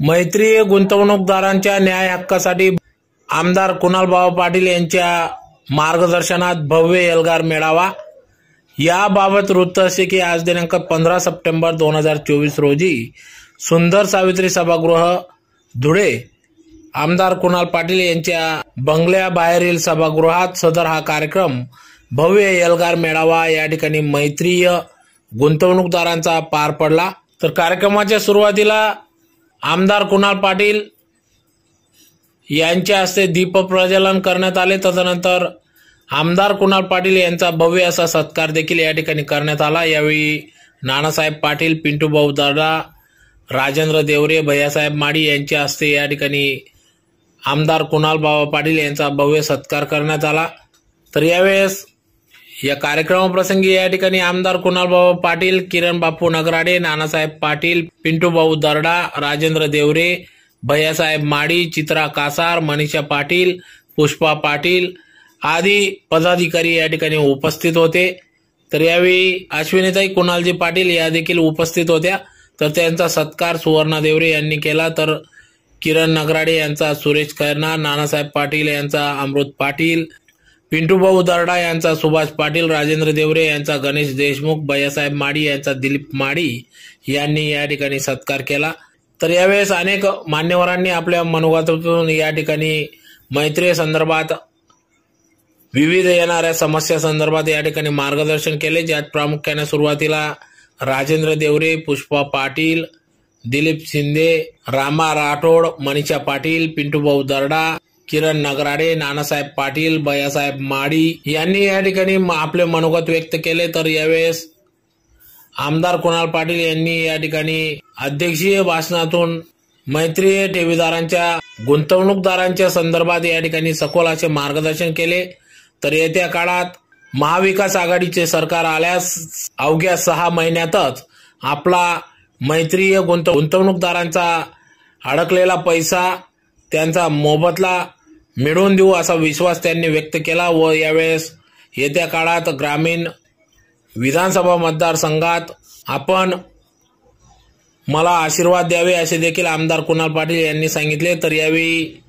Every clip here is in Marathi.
मैत्रीय गुंतवणूकदारांच्या न्याय हक्कासाठी आमदार कुणालबाबा पाटील यांच्या मार्गदर्शनात भव्य एल्गार मेळावा. याबाबत वृत्त असे की आज दिनांक पंधरा सप्टेंबर दोन हजार चोवीस रोजी सुंदर सावित्री सभागृह धुळे. आमदार कुणाल पाटील यांच्या बंगल्याबाहेरील सभागृहात सदर हा कार्यक्रम भव्य एल्गार मेळावा या ठिकाणी मैत्रीय गुंतवणूकदारांचा पार पडला. तर कार्यक्रमाच्या सुरुवातीला आमदार कुणाल पाटील यांच्या हस्ते दीपप्रज्वलन करण्यात आले. तदनंतर आमदार कुणाल पाटील यांचा भव्य असा सत्कार देखील या ठिकाणी करण्यात आला. यावेळी नानासाहेब पाटील पिंटू भाऊ राजेंद्र देवरे भैयासाहेब माडी यांच्या हस्ते या ठिकाणी आमदार कुणाल बाबा पाटील यांचा भव्य सत्कार करण्यात आला. तर यावेळेस या कार्यक्रमाप्रसंगी या ठिकाणी आमदार कुणालबाबा पाटील किरण बापू नगराडे नानासाहेब पाटील पिंटू भाऊ दरडा राजेंद्र देवरे भैयासाहेब माडी चित्रा कासार मनीषा पाटील पुष्पा पाटील आदी पदाधिकारी या ठिकाणी उपस्थित होते. तर यावेळी अश्विनीताई कुणालजी पाटील या देखील उपस्थित होत्या. तर त्यांचा सत्कार सुवर्णा देवरे यांनी केला. तर किरण नगराडे यांचा सुरेश खैरनार नानासाहेब पाटील यांचा अमृत पाटील पिंटूभाऊ दर्डा यांचा सुभाष पाटील राजेंद्र देवरे यांचा गणेश देशमुख भैयासाहेब माडी यांचा दिलीप माडी यांनी या ठिकाणी सत्कार केला. तर यावेळेस अनेक मान्यवरांनी आपल्या मनोगतातून या ठिकाणी मैत्री संदर्भात विविध येणाऱ्या समस्या संदर्भात या ठिकाणी मार्गदर्शन केले. ज्यात प्रामुख्याने सुरुवातीला राजेंद्र देवरे पुष्पा पाटील दिलीप शिंदे रामा राठोड मनीषा पाटील पिंटूभाऊ दर्डा किरण नगराडे नानासाहेब पाटील बयासाहेब माडी यांनी या ठिकाणी आपले मनोगत व्यक्त केले. तर यावेळेस आमदार कुणाल पाटील यांनी या ठिकाणी अध्यक्षीय भाषणातून मैत्रीय ठेवीदारांच्या गुंतवणूकदारांच्या संदर्भात या ठिकाणी सखोल असे मार्गदर्शन केले. तर येत्या काळात महाविकास आघाडीचे सरकार आल्यास अवघ्या सहा महिन्यातच आपला मैत्रीय गुंत गुंतवणूकदारांचा अडकलेला पैसा त्यांचा मोबदला मिळवून देऊ असा विश्वास त्यांनी व्यक्त केला व यावेळेस येत्या काळात ग्रामीण विधानसभा मतदारसंघात आपण मला आशीर्वाद द्यावे असे देखील आमदार कुणाल पाटील यांनी सांगितले. तर यावेळी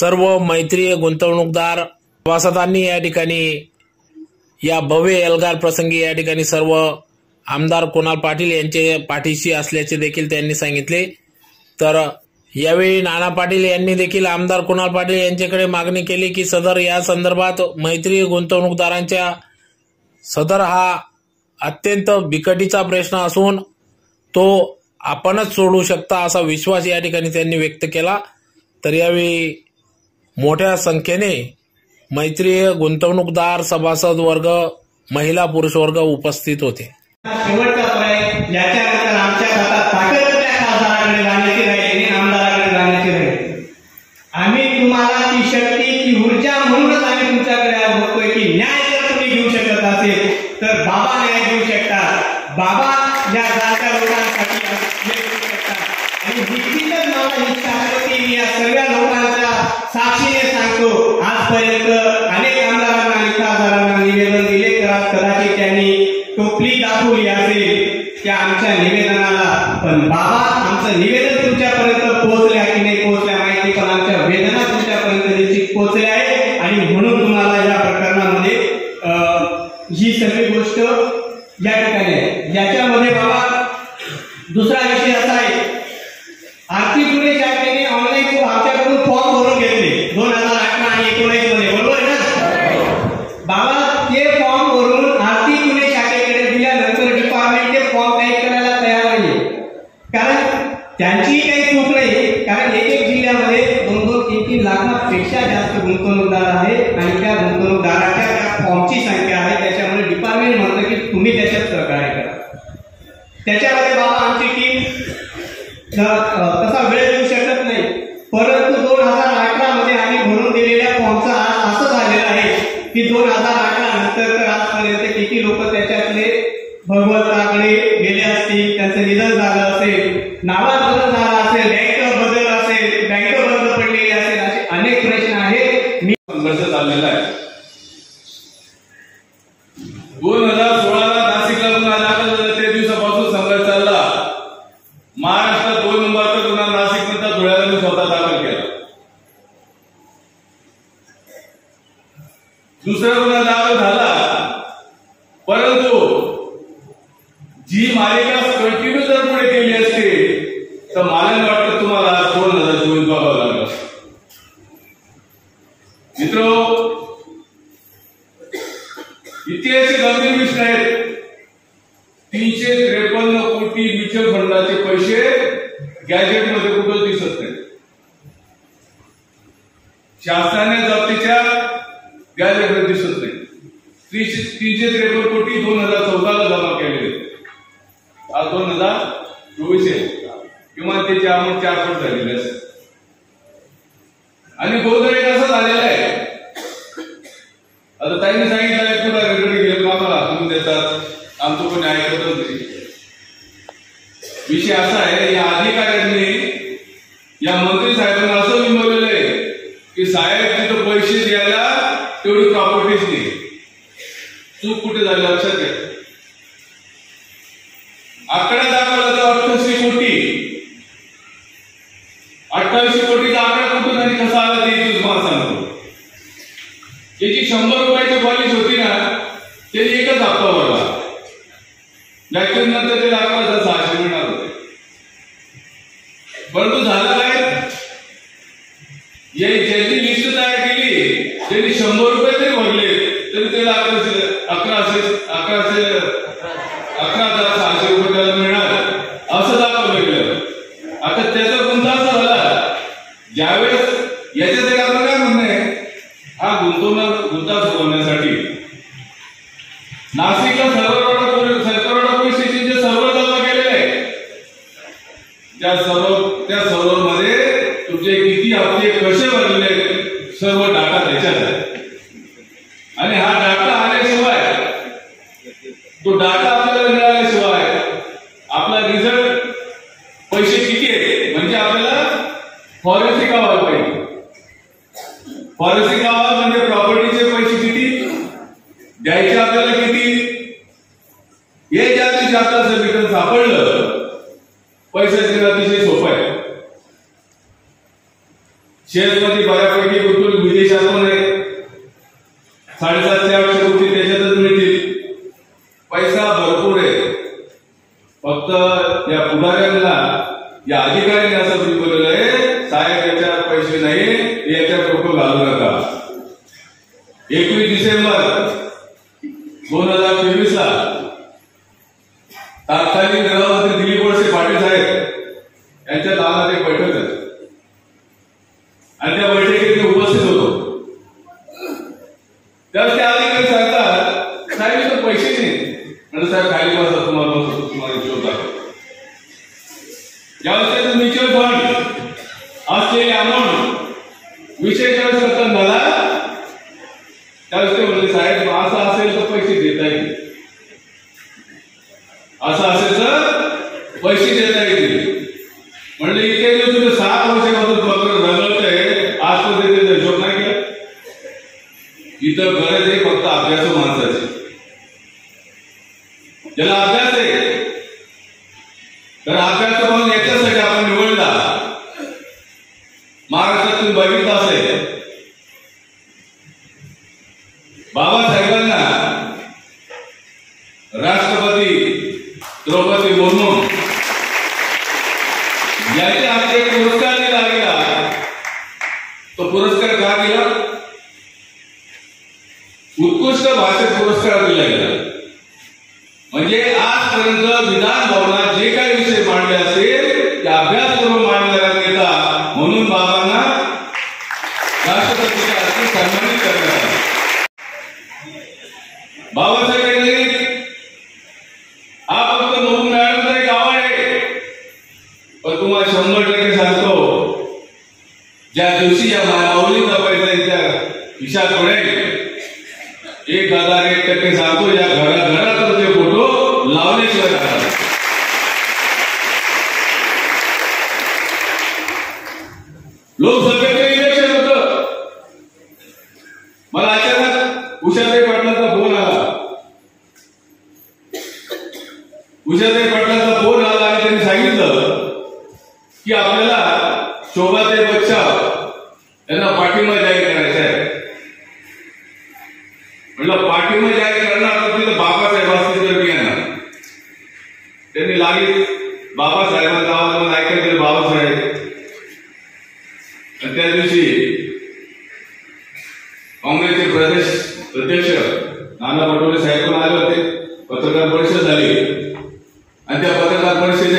सर्व मैत्रीय गुंतवणूकदार सभासदांनी या ठिकाणी या भव्य एल्गार प्रसंगी या ठिकाणी सर्व आमदार कुणाल पाटील यांचे पाठीशी असल्याचे देखील त्यांनी सांगितले. तर यावेळी नाना पाटील यांनी देखील आमदार कुणाल पाटील यांच्याकडे मागणी केली की सदर या संदर्भात मैत्री गुंतवणूकदारांच्या सदर हा अत्यंत बिकटीचा प्रश्न असून तो आपणच सोडू शकता असा विश्वास या ठिकाणी त्यांनी व्यक्त केला. तर यावेळी मोठ्या संख्येने मैत्रीय गुंतवणूकदार सभासद वर्ग महिला पुरुष वर्ग उपस्थित होते. शेवटचा पर्याय आमच्या आजपर्यंत अनेक आमदारांना आणि खासदारांना निवेदन दिले तर आज कदाचित त्यांनी टोपली दाखवली असेल त्या आमच्या निवेदनाला. पण बाबा आमचं निवेदन तुमच्यापर्यंत पोहोचल्या की नाही पोहोचल्या माहिती पण आमच्या वेदना तुमच्यापर्यंत निश्चित पोहोचल्या आहे आणि म्हणून तुम्हाला या प्रकरणामध्ये ही सगळी गोष्ट या ठिकाणी आहे. याच्यामध्ये बाबा दुसरा विषय असा की दोन त्यांनी सांगितलंय पुन्हा रिटर्न गेलो आम्हाला तुम्ही देतात. आमचं कोणी ऐकत नाही. विषय असा आहे या अधिकाऱ्यांनी या मंत्री साहेबांना असं विनवलेलं आहे की साहेब तिथं पैसे द्यायला तेवढी प्रॉपर्टीच नाही. चूक कुठे झाली लक्षात घ्या. Ele chamou sistem var. Bunu da bilirsen ಒಳ್ಳೆಯ आजपर्यंत विधान भवनात जे काही विषय मांडले असेल ते अभ्यास करून मांडणारा नेता म्हणून बाबांना राष्ट्रपतीच्या हस्ते सन्मानित करण्यात आले. बाबासाहेब तुम्हाला ज्या दिवशी या माऊली जपायचा इतिहास विशाल पडेल एक हजार एक ಕಾರ್ಪೊರೇಷನ್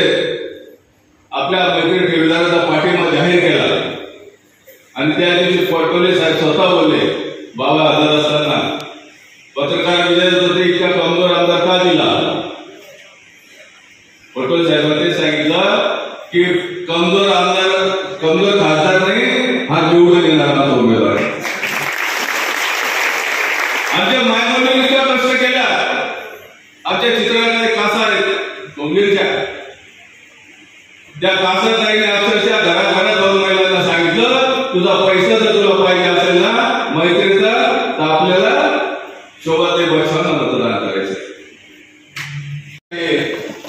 शोभा ते वर्षांना मतदान करायचं.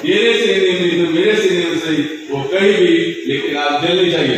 मेरे सीने में मेरे सीने में वो कहीं भी लेकिन आप जल्दी चाहिए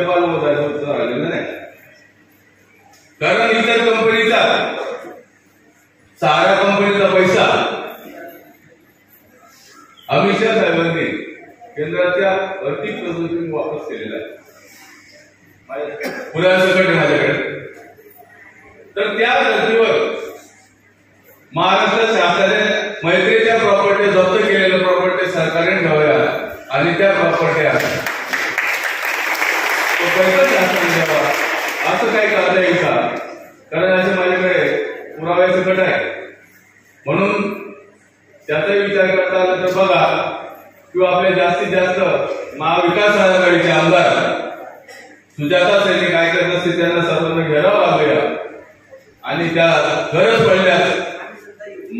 पण राज्यपाल महोदयाचं उत्तर आलेलं नाही. कारण इतर कंपनीचा सारा कंपनीचा पैसा अमित शहा साहेबांनी केंद्राच्या आर्थिक प्रदूषण वापस केलेला आहे. माझ्या- पुरासकट आहे माझ्याकडे तर त्या धर्तीवर महाराष्ट्र शासनाने मैत्रीच्या प्रॉपर्टी जप्त केलेल्या प्रॉपर्टी सरकारने ठेवाव्या आणि त्या प्रॉपर्ट्या तो पैसा शासनाने द्यावा असं काही करता येईल का कारण असे माझ्याकडे पुराव्या सकट आहे म्हणून त्याचाही विचार करता आलं तर बघा किंवा आपले जास्तीत जास्त महाविकास आघाडीचे आमदार सुजाता सैनिक काय करत असतील त्यांना सर्वांना घेराव लागूया आणि त्या गरज पडल्यास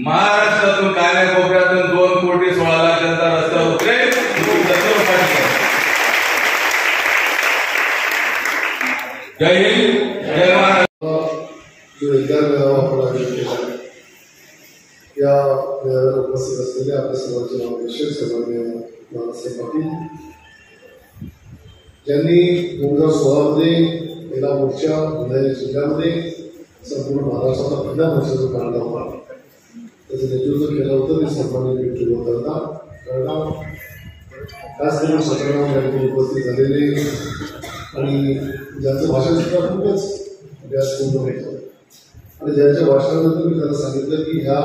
महा कान्याकोपऱ्यातून दोन कोटी सोळा लाख जनता रस्त्यावर उतरेल तुम्ही रस्त्यावर पाठवा. जय हिंद जय महाराष्ट्र जो एकदा मेळावा आपण आयोजित केला आहे. या मेळाव्याला उपस्थित असलेले आपल्या सर्वांचे नामदर्शक सन्मान्य नानासाहेब पाटील ज्यांनी दोन हजार सोळामध्ये पहिला मोर्चा बुलढाणा जिल्ह्यामध्ये संपूर्ण महाराष्ट्राचा पहिला मोर्चा जो काढला होता. त्याचं नेतृत्व केलं होतं ते सन्मान्य पिंटू करता करता खास करून सत्रामध्ये या उपस्थित झालेले आणि ज्यांचं भाषण सुद्धा खूपच व्यासपूर्ण होतं. आणि ज्यांच्या भाषणानंतर मी त्यांना सांगितलं की ह्या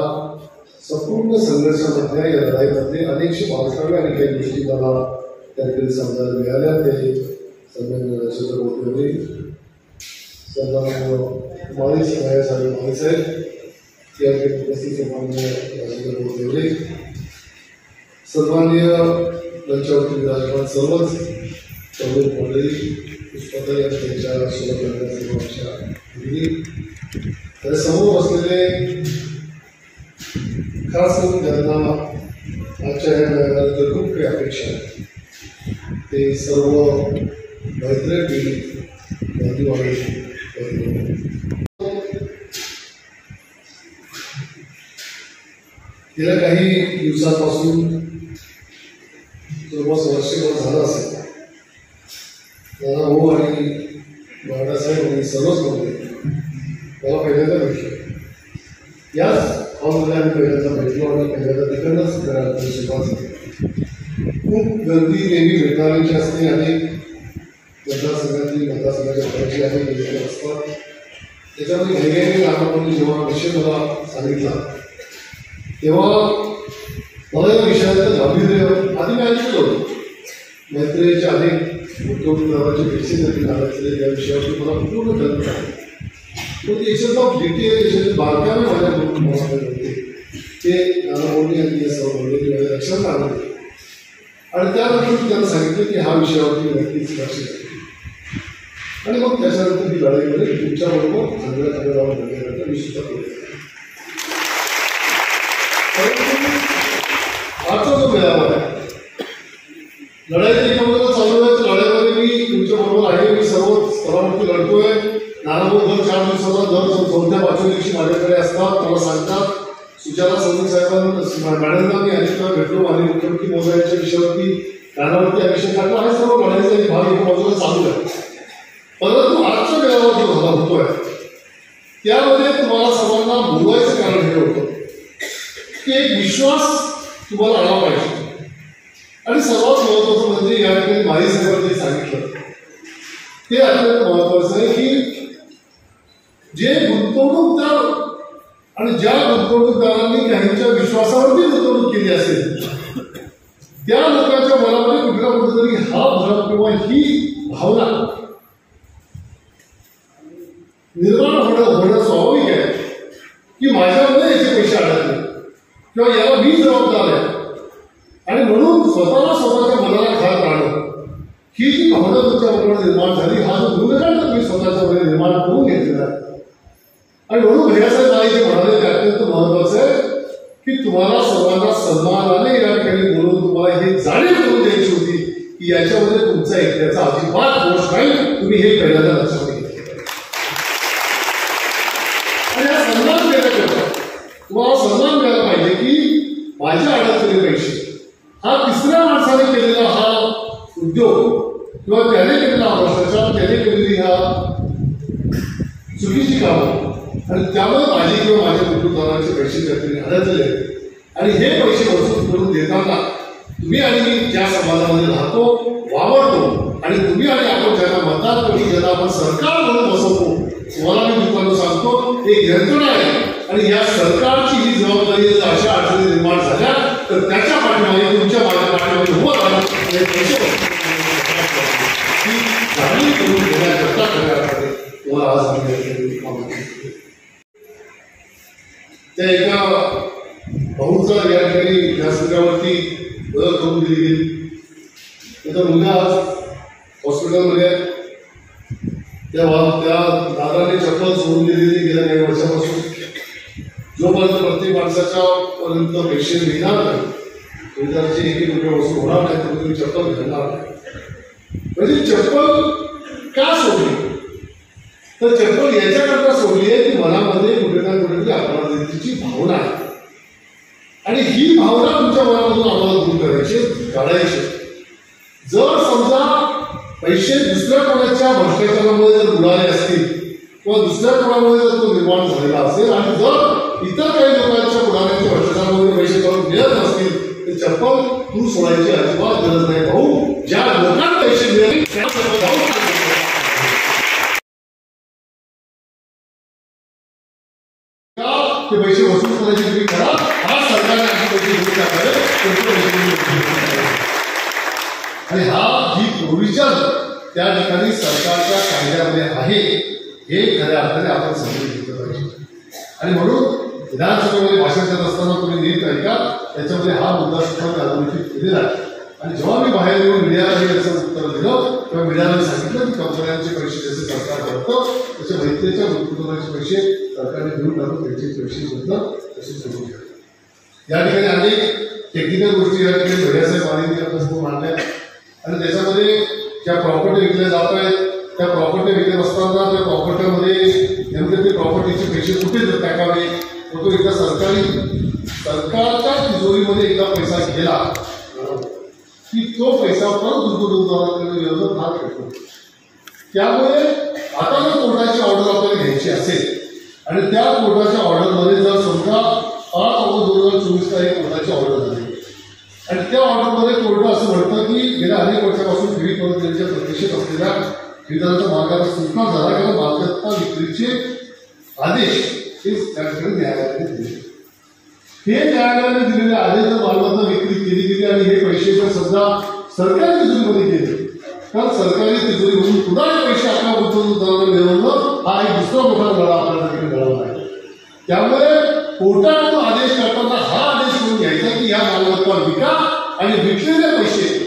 संपूर्ण संघर्षामध्ये या लढाईमध्ये अनेकशे पावसाळ्या आणि काही गोष्टी मला त्यातील समजायला मिळाल्या. ते सन्मान्य नरेंद्र मोदी होते सन्मान्य माळी साहेब माळी साहेब या उपस्थित सन्मान्य नरेंद्र मोदी सन्मान्य मंचावरती विराजमान सर्वच मंडळी तर समोर असलेले विकासन करून ज्यांना आजच्या या मेळाव्यानंतर खूप काही अपेक्षा आहेत. ते सर्व मैत्री पीडित गेल्या काही दिवसापासून जवळपास वर्षभर झालं असेल. नाना भाऊ हो आणि बाळासाहेब आणि सर्वच मंडळी मला पहिल्यांदा भेटलं याच हॉलमध्ये आम्ही पहिल्यांदा भेटलो आणि पहिल्यांदा तिकडनंच घरात सुरुवात खूप गर्दी नेहमी भेटणाऱ्यांची असते अनेक मतदारसंघातली मतदारसंघाच्या घराची अनेक लोक असतात त्याच्यामध्ये घाईघाईने लहानपणी जेव्हा विषय मला सांगितला तेव्हा मला या विषयाचं गांभीर्य आधी मी ऐकलं होतं मैत्रिणीच्या अनेक उद्योगदाराची भेटी देखील आल्याचे या विषयावर मला पूर्ण कल्पना आहे पण याच्यात ऑफ डिटेल बारकावे माझ्या मनामध्ये होते ते नानाभाऊनी यांनी असं सर्व की माझ्या लक्षात आलं. आणि त्यानंतर मी त्यांना सांगितलं की हा विषयावरती नक्कीच लक्ष द्या आणि मग त्याच्यानंतर ही लढाई लढाईमध्ये तुमच्याबरोबर चांगल्या चांगल्या जाऊन लढण्याकरता मी सुद्धा पुढे परंतु आजचा जो मेळावा आहे लढाई एकाबरोबर चालू आहे तर लढाईमध्ये मी तुमच्या बरोबर आहे मी सर्व स्तरावरती लढतोय नानाभाऊ दर चार दिवसाला दर चौ- चौथ्या पाचव्या दिवशी माझ्याकडे असतात मला सांगतात सुजाता सैनिक साहेबांना मॅडमना मी अनेक वेळा भेटलो आणि मुख्यमंत्री महोदयांच्या विषयावरती कानावरती हा विषय टाकला आहे सर्व लढाईचा एक भाग एका बाजूला चालू आहे परंतु आजचा मेळावा जो झाला होतोय त्यामध्ये तुम्हाला सर्वांना बोलवायचं कारण हे होतं की एक विश्वास तुम्हाला आला पाहिजे आणि सर्वात महत्वाचं म्हणजे या ठिकाणी माळी साहेबांनी सांगितलं ते अत्यंत महत्वाचं आहे की जे गुंतवणूकदार आणि ज्या गुंतवणूकदारांनी त्यांच्या विश्वासावरती गुंतवणूक केली असेल त्या लोकांच्या मनामध्ये कुठल्या कुठेतरी हा भ्रम किंवा ही भावना निर्माण होणं होणं स्वाभाविक आहे की माझ्यामध्ये याचे पैसे अडकले किंवा याला मी जबाबदार आहे. म्हणून स्वतःला स्वतःच्या मनाला खात राहणं ही जी भावना तुमच्या मनामध्ये निर्माण झाली हा जो गुणगान तुम्ही स्वतःच्या मध्ये निर्माण करून घेतलेला आहे. आणि म्हणून भैयासाहेब नाही जे म्हणाले ते अत्यंत महत्वाचं आहे की तुम्हाला सर्वांना सन्मानाने या ठिकाणी बोलून तुम्हाला हे जाणीव करून द्यायची होती की याच्यामध्ये तुमचा एकट्याचा अजिबात दोष नाही तुम्ही हे पहिल्यांदा लक्षात घेतलं आणि हा सन्मान मिळाला तुम्हाला सन्मान मिळाला पाहिजे की माझ्या अडचणी पैसे हा तिसऱ्या माणसाने केलेला हा उद्योग किंवा त्याने केलेला हा भ्रष्टाचार त्याने केलेली हा चुकीची कामं आणि त्यामुळे माझे किंवा माझ्या कुटुंबाचे पैसे त्यातून अडकले आणि हे पैसे वसूल करून देताना तुम्ही आणि मी ज्या समाजामध्ये राहतो वावरतो आणि तुम्ही आणि आपण ज्यांना मतदान आपण सरकार म्हणून बसवतो तुम्हाला मी दुकानं सांगतो एक यंत्रणा आहे. आणि या सरकारची ही जबाबदारी अशा अडचणी निर्माण झाल्या तर त्याच्या पाठीमागे तुमच्या माझ्या पाठीमागे उभं राहणं हे पैसे वसूल जाणीव करून घेण्याकरता खऱ्या तुम्हाला आज आम्ही या ठिकाणी त्या एका भाऊचा या ठिकाणी व्यासपीठावरती बदल करून दिली गेली. त्याचा मुलगा हॉस्पिटलमध्ये त्या वा- त्या दादाने चप्पल सोडून दिलेली गेल्या काही वर्षापासून. जोपर्यंत प्रत्येक माणसाच्या पर्यंत पैसे मिळणार नाही तुमच्याची एक एक रुपये वस्तू होणार नाही तर तुम्ही चप्पल घालणार नाही. म्हणजे चप्पल का सोडली? तर चप्पल याच्याकरता सोडली आहे की मनामध्ये कुठे ना कुठेतरी अपराधीची भावना आहे. आणि ही भावना तुमच्या मनामधून आम्हाला दूर करायची काढायची जर समजा पैसे दुसऱ्या कोणाच्या भ्रष्टाचारामुळे जर बुडाले असतील किंवा दुसऱ्या कोणामुळे जर तो निर्माण झालेला असेल आणि जर इतर काही लोकांच्या पुढाऱ्यांच्या भ्रष्टाचारामुळे पैसे करून मिळत नसतील तर चप्पल तू सोडायची अजिबात गरज नाही भाऊ. ज्या लोकांना पैसे मिळाले त्या ते पैसे वसूल करायची तुम्ही करा? हा सरकारने अशी पैसे घेऊन टाकावे त्याचे पैसे तुम्ही वसूल करा. आणि हा ही प्रोव्हिजन त्या ठिकाणी सरकारच्या कायद्यामध्ये आहे हे खऱ्या अर्थाने आपण समजून घेतलं पाहिजे. आणि म्हणून विधानसभेमध्ये भाषण करत असताना तुम्ही नीट ऐका त्याच्यामध्ये हा मुद्दा सुद्धा मी अधोरेखित केलेला आहे. आणि जेव्हा मी बाहेर येऊन मीडियाला हे याचं उत्तर दिलं तेव्हा मीडियाला सांगितलं की कंपन्यांचे पैसे जसे सरकार भरतं तसे वैद्यच्या गुंतवणुकीचे पैसे सरकारने घेऊन टाकून त्यांचे पैसे सुद्धा तसे सुरू या ठिकाणी अनेक टेक्निकल गोष्टी या ठिकाणी भैयासाहेब आदिनी आपल्यासमोर मांडल्या. आणि त्याच्यामध्ये ज्या प्रॉपर्टी विकल्या जात आहेत त्या प्रॉपर्टी विकत असताना त्या प्रॉपर्टीमध्ये नेमके ते प्रॉपर्टीचे पैसे कुठे टाकावे व तो एकदा सरकारी सरकारच्या तिजोरीमध्ये एकदा पैसा गेला की तो पैसा परत गुंतवणूकदारांकडे व्यवहार भाग भेटतो त्यामुळे आता जर कोर्टाची ऑर्डर आपल्याला घ्यायची असेल आणि त्या कोर्टाच्या ऑर्डरमध्ये जर समजा पाच ऑगस्ट दोन हजार चोवीस तारीख कोर्टाची ऑर्डर झाली आणि त्या ऑर्डरमध्ये कोर्ट असं म्हणतं की गेल्या अनेक वर्षापासून ठेवी परत त्यांच्या प्रतीक्षेत असलेल्या ठेवीदाराच्या मालकाचा स्वीकार झाला किंवा मालमत्ता विक्रीचे आदेश हे त्या ठिकाणी न्यायालयाने दिले. हे न्यायालयाने दिलेले आदेश जर मालमत्ता विक्री केली गेली आणि हे पैसे जर समजा सरकारी तिजोरीमध्ये गेले. तर सरकारी तिजोरीमधून म्हणून पुन्हा हे पैसे आपल्या गुंतवणूकदारांना मिळवणं हा एक दुसरा मोठा लढा आपल्याला तिकडे लढवला आहे त्यामुळे कोर्टाकडून आदेश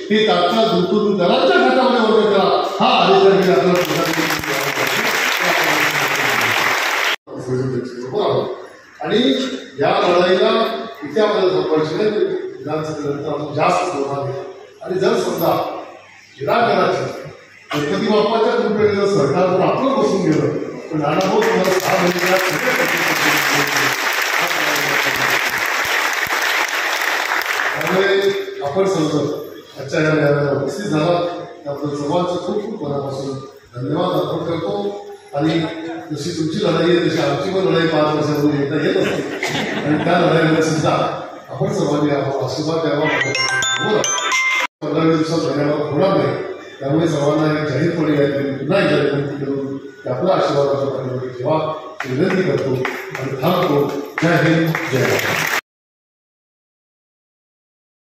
पैसे हे तात्काळ गुंतवणूकदारांच्या खात्यामध्ये वर्ग करा हा आदेश बरोबर. आणि या लढाईला इथे आपल्याला थांबवायची नाही विधानसभेनंतर आपण जास्त जोरात आणि जर समजा निराकराची गणपती बाप्पाच्या कृपेने सरकार जर आपलं बसून गेलं तर नाना भाऊ तुम्हाला सहा महिन्यात त्यामुळे आपण समजत आजच्या या मेळाव्याला उपस्थित झाला त्याबद्दल सर्वांचं खूप खूप मनापासून धन्यवाद अर्पण करतो आणि जशी तुमची लढाई आहे तशी आमची पण लढाई पाच वर्षापूर्वी एकदा येत असते आणि त्या लढाईमध्ये सुद्धा आपण सर्वांनी आपण आशीर्वाद द्यावा हो पंधरा दिवसात धन्यवाद होणार नाही त्यामुळे सर्वांना एक जाहीरपणे या पुन्हा एकदा विनंती करून की आपला आशीर्वाद आमच्या पाठीमागे ठेवा विनंती करतो आणि थांबतो जय हिंद जय महाराष्ट्र